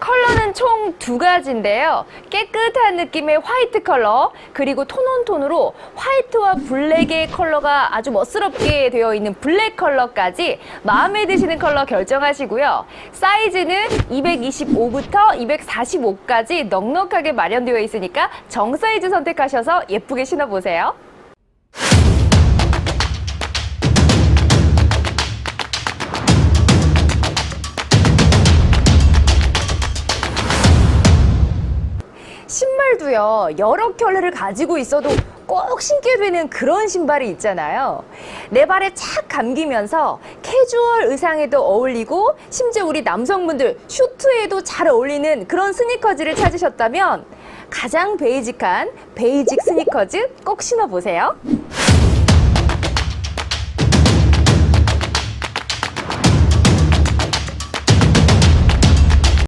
컬러는 총 두 가지인데요. 깨끗한 느낌의 화이트 컬러, 그리고 톤온톤으로 화이트와 블랙의 컬러가 아주 멋스럽게 되어 있는 블랙 컬러까지 마음에 드시는 컬러 결정하시고요. 사이즈는 225부터 245까지 넉넉하게 마련되어 있으니까 정 사이즈 선택하셔서 예쁘게 신어보세요. 신발도요, 여러 켤레를 가지고 있어도 꼭 신게 되는 그런 신발이 있잖아요. 내 발에 착 감기면서 캐주얼 의상에도 어울리고, 심지어 우리 남성분들 슈트에도 잘 어울리는 그런 스니커즈를 찾으셨다면, 가장 베이직한 베이직 스니커즈 꼭 신어보세요.